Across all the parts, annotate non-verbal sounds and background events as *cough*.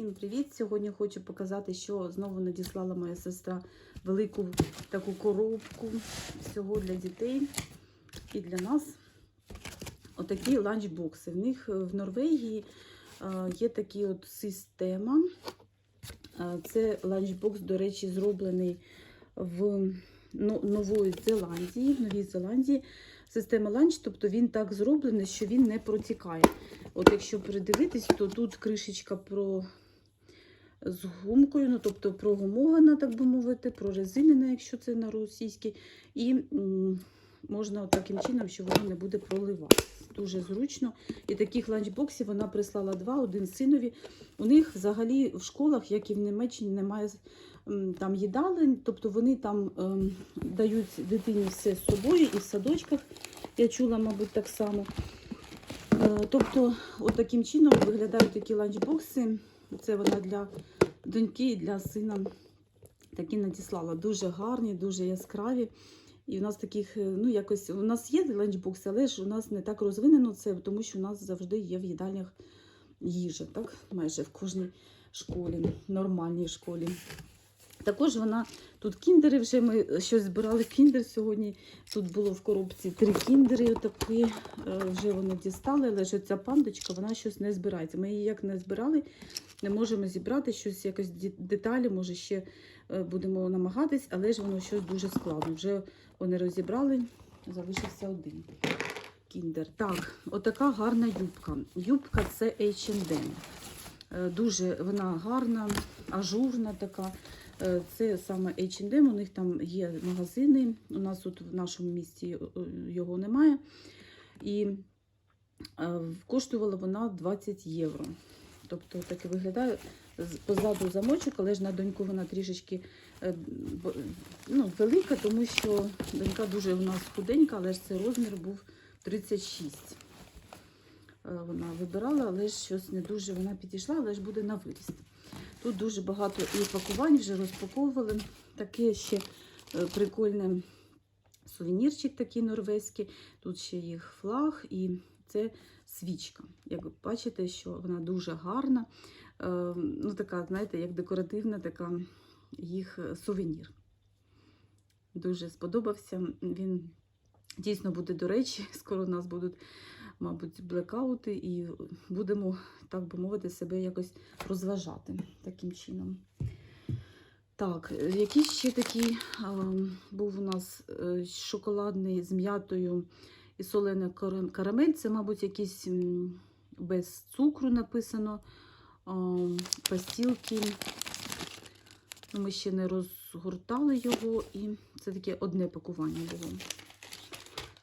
Всім привіт! Сьогодні хочу показати, що знову надіслала моя сестра велику таку коробку всього для дітей і для нас. Отакі ланчбокси. В них в Норвегії е, є така от система. Е, Це ланчбокс, до речі, зроблений в Ну- Нової Зеландії, в Новій Зеландії. Система ланч, тобто він так зроблений, що він не протікає. От якщо придивитись, то тут кришечка про з гумкою, ну тобто прогумована, так би мовити, прорезинена, якщо це на російській. І можна таким чином, що воно не буде проливатися. Дуже зручно. І таких ланчбоксів вона прислала два, один синові. У них взагалі в школах, як і в Німеччині, немає там їдалень, тобто вони там ем, дають дитині все з собою і в садочках. Я чула, мабуть, так само. Е, Тобто, от таким чином виглядають такі ланчбокси. Це вона для доньки і для сина такі надіслала. Дуже гарні, дуже яскраві. І у нас таких, е, ну якось, у нас є ланчбокси, але ж у нас не так розвинено це, тому що у нас завжди є в їдальнях їжа, так? Майже в кожній школі, нормальній школі. Також вона тут кіндери вже ми щось збирали кіндер сьогодні. Тут було в коробці три кіндери, отакі, е, вже вони дістали, але ж ця пандочка вона щось не збирається. Ми її як не збирали, не можемо зібрати щось, якось деталі, може ще е, будемо намагатись, але ж воно щось дуже складно. Вже вони розібрали, залишився один кіндер. Так, отака гарна юбка. Юбка це H&M. Е, Дуже вона гарна, ажурна така. Е, Це саме H&M, у них там є магазини. У нас тут в нашому місті е, його немає. І е, коштувала вона 20 євро. Тобто таке виглядає позаду замочок, але ж на доньку вона трішечки ну, велика, тому що донька дуже у нас худенька, але ж цей розмір був 36. Е, Вона вибирала, але ж щось не дуже вона підійшла, але ж буде на виріст. Тут дуже багато і пакувань вже розпаковували. Таке ще е, прикольне сувенірчик такий норвезький. Тут ще їх флаг і це свічка. Як ви бачите, що вона дуже гарна. Е, Ну, така, знаєте, як декоративна така їх е, сувенір. Дуже сподобався. Він дійсно буде до речі. *laughs* Скоро у нас будуть, мабуть, блекаути, і будемо, так би мовити, себе якось розважати таким чином. Так, якийсь ще такий був у нас е, шоколадний з м'ятою і солена карамель. Це, мабуть, якийсь без цукру написано. Пастілки. Ну, Ми ще не розгортали його, і це таке одне пакування було.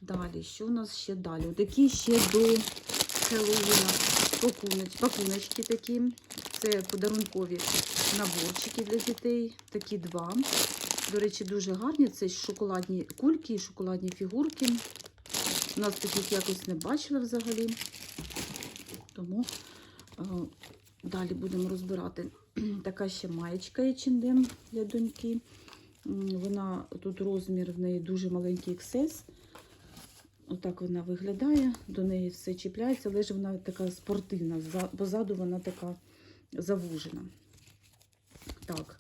Далі, що у нас ще далі? Такі ще до Хеллоуіна пакуночки, такі. Це подарункові наборчики для дітей. Такі два. До речі, дуже гарні. Це шоколадні кульки і шоколадні фігурки. У нас таких якось не бачила взагалі. Тому е, далі будемо розбирати. *clears throat* Така ще маєчка H&M для доньки. Вона тут розмір в неї дуже маленький XS. Отак вона виглядає, до неї все чіпляється, але ж вона така спортивна, за- позаду вона така завужена. Так,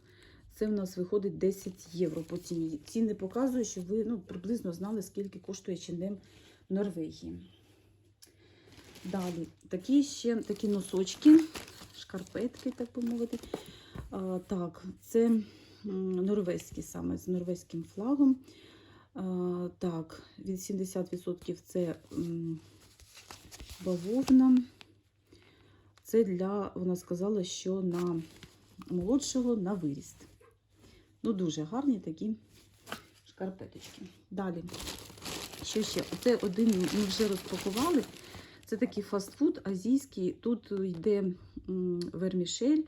це в нас виходить 10 євро по ціні. Ціни показую, щоб ви ну, приблизно знали, скільки коштує H&M в Норвегії. Далі, такі ще такі носочки, шкарпетки, так би мовити. А, так, це норвезькі саме з норвезьким флагом. Так, від 70% це бавовна. Це для, вона сказала, що на молодшого на виріст. Ну, дуже гарні такі шкарпеточки. Далі. Що ще? Це один ми вже розпакували. Це такий фастфуд азійський. Тут йде вермішель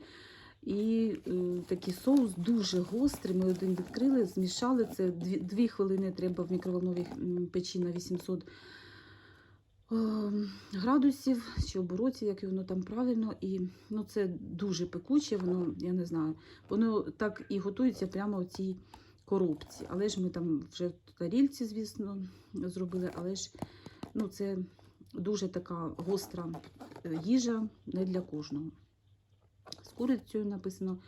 і е, такий соус дуже гострий. Ми один відкрили, змішали. Це дві, дві хвилини треба в мікроволновій печі на 800 е, градусів чи оборотів, як воно там правильно. І ну, це дуже пекуче, воно, я не знаю, воно так і готується прямо в цій коробці. Але ж ми там вже в тарільці, звісно, зробили, але ж ну, це дуже така гостра е, їжа не для кожного. З курицею написано.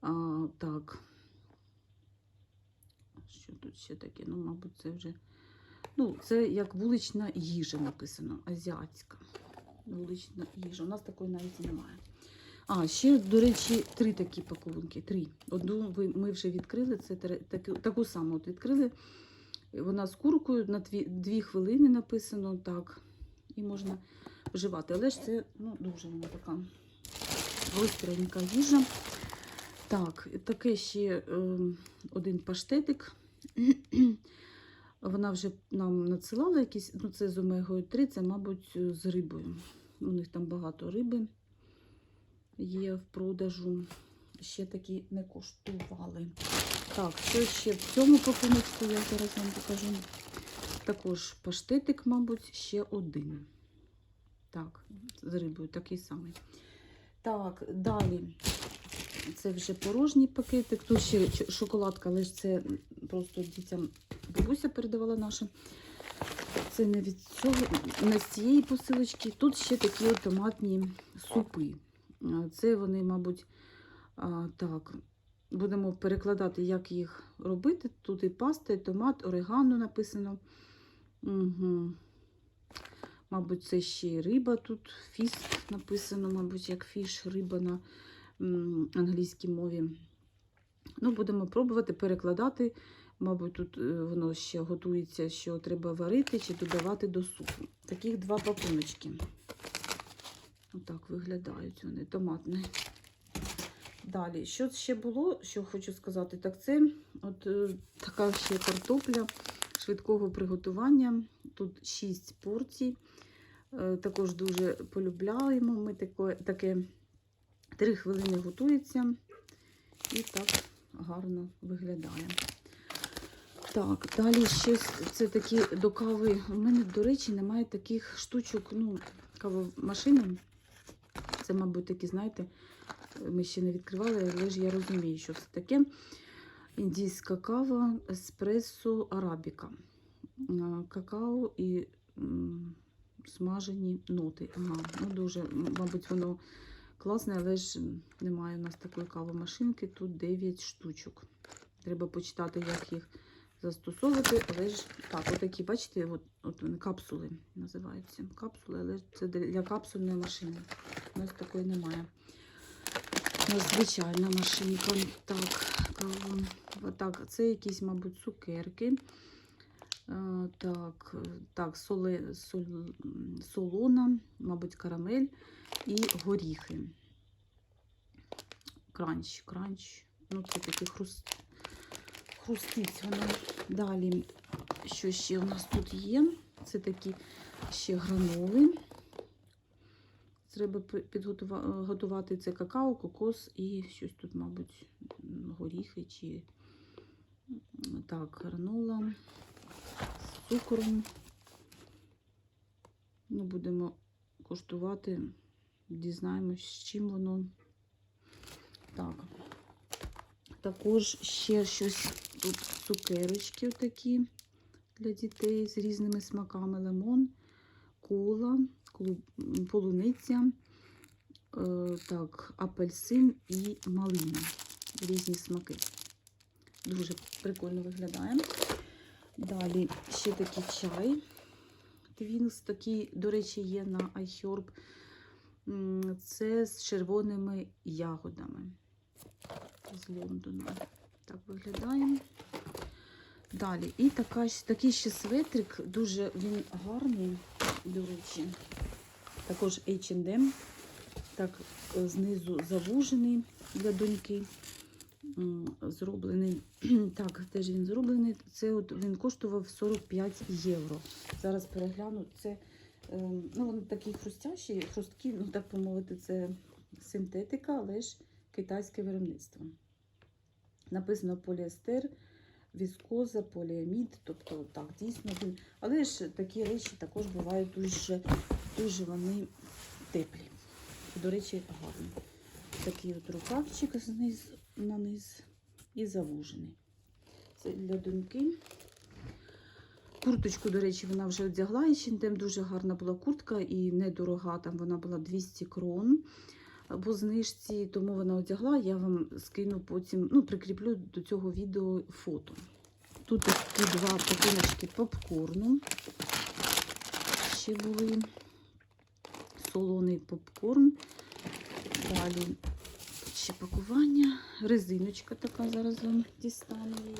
А, так. Що тут ще таке? Ну, мабуть, це вже. Ну, це як вулична їжа написано, азіатська. Вулична їжа. У нас такої навіть немає. А, ще, до речі, три такі пакунки. Три. Одну ми вже відкрили, це таку, таку саму от відкрили. Вона з куркою на дві, дві хвилини написано так. І можна вживати. Але ж це ну, дуже вона така гостренька їжа. Так, таке ще е, один паштетик. Вона вже нам надсилала якісь, ну це з омегою 3, це, мабуть, з рибою. У них там багато риби є в продажу. Ще такі не коштували. Так, що ще в цьому пакуночку, я зараз вам покажу. Також паштетик, мабуть, ще один. Так, з рибою такий самий. Так, далі. Це вже порожній пакетик. Тут ще шоколадка, але ж це просто дітям бабуся передавала наша. Це не від цього, не з цієї посилочки. Тут ще такі томатні супи. Це вони, мабуть, так. Будемо перекладати, як їх робити. Тут і паста, і томат, орегано написано. Угу. Мабуть, це ще й риба. Тут фіст написано, мабуть, як фіш, риба на англійській мові. Ну, будемо пробувати перекладати. Мабуть, тут е, воно ще готується, що треба варити чи додавати до супу. Таких два пакуночки. Отак виглядають вони, томатні. Далі, що ще було, що хочу сказати, так це от е, така ще картопля швидкого приготування. Тут 6 порцій. Е, Також дуже полюбляємо. Ми таке, таке 3 хвилини готується і так гарно виглядає. Так, далі ще це такі до кави. У мене, до речі, немає таких штучок, ну, кавомашини. Це, мабуть, такі, знаєте, ми ще не відкривали, але ж я розумію, що це таке. Індійська кава, еспресо, арабіка. Какао і смажені ноти. Ага, ну дуже, мабуть, воно класне, але ж немає у нас такої кавомашинки. Тут 9 штучок. Треба почитати, як їх застосовувати, але ж так, отакі, бачите, от, от вони капсули називаються. Капсули, але це для капсульної машини. У нас такої немає. У нас звичайна машинка. Так. Так, це якісь, мабуть, цукерки. Е, Так, так, соле, сол, солона, мабуть, карамель і горіхи. Кранч, кранч. Ну, це такі хруст, хрустить воно. Далі, що ще у нас тут є? Це такі ще граноли. Треба підготувати це какао, кокос і щось тут, мабуть, горіхи чи так, гранола з цукром. Ну, будемо коштувати, дізнаємось, з чим воно. Так. Також ще щось тут цукерочки такі для дітей з різними смаками: лимон, кола, полуниця, е, так, апельсин і малина. Різні смаки. Дуже прикольно виглядає. Далі ще такий чай. Твінс такий, до речі, є на iHerb. Це з червоними ягодами з Лондону. Так виглядає. Далі. І така, такий ще светрик, дуже він гарний, до речі. Також H&M. Так, е, знизу завужений для доньки. Зроблений. *clears throat* Так, теж він зроблений. Це от він коштував 45 євро. Зараз перегляну. Це е, ну, вони такі хрустящі, хрусткі, ну так помовити, це синтетика, але ж китайське виробництво. Написано поліестер, віскоза, поліамід. Тобто, так, дійсно він. Але ж такі речі також бувають дуже, дуже вони теплі. До речі, гарні. Такий от рукавчик зниз, на низ і завужений. Це для доньки. Курточку, до речі, вона вже одягла. І там дуже гарна була куртка і недорога. Там вона була 200 крон. або знижці, тому вона одягла. Я вам скину потім, ну, прикріплю до цього відео фото. Тут такі два пакуночки попкорну. Ще були солоний попкорн. Далі ще пакування. Резиночка така, зараз вам дістану її.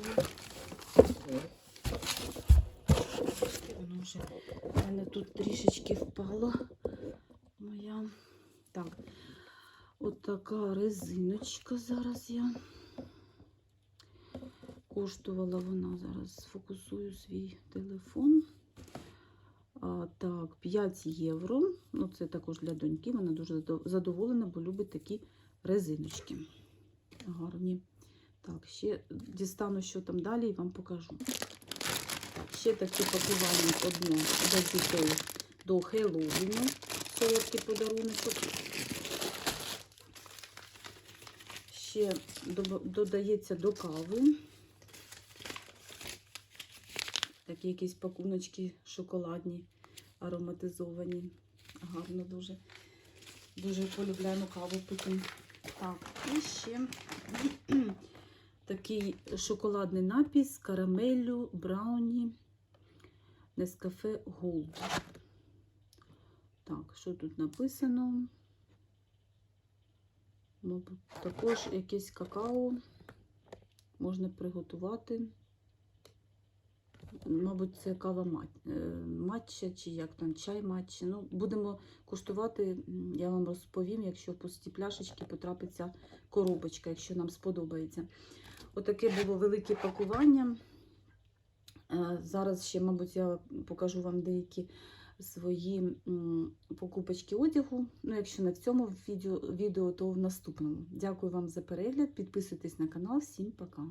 Воно вже в мене тут трішечки впало. Моя. Так, от резиночка зараз я. Коштувала вона зараз, сфокусую свій телефон. А, так, 5 євро. Ну, це також для доньки. Вона дуже задоволена, бо любить такі резиночки. Гарні. Так, ще дістану, що там далі, і вам покажу. Так, ще таке пакування одне для дітей до Хеллоуіну. Солодкий подарунок. Ще додається до кави. Такі якісь пакуночки шоколадні, ароматизовані. Гарно дуже. Дуже полюбляємо каву потім. Так, і ще *clears throat* такий шоколадний напій з карамеллю, брауні, Нескафе Голд. Так, що тут написано? Також якесь какао можна приготувати. Мабуть, це кава е, матча, чи як там чай матча. Ну, будемо куштувати, я вам розповім, якщо в пусті пляшечки потрапиться коробочка, якщо нам сподобається. Отаке було велике пакування. Е, Зараз ще, мабуть, я покажу вам деякі свої покупочки одягу. Ну, якщо не в цьому відео, то в наступному. Дякую вам за перегляд. Підписуйтесь на канал. Всім пока!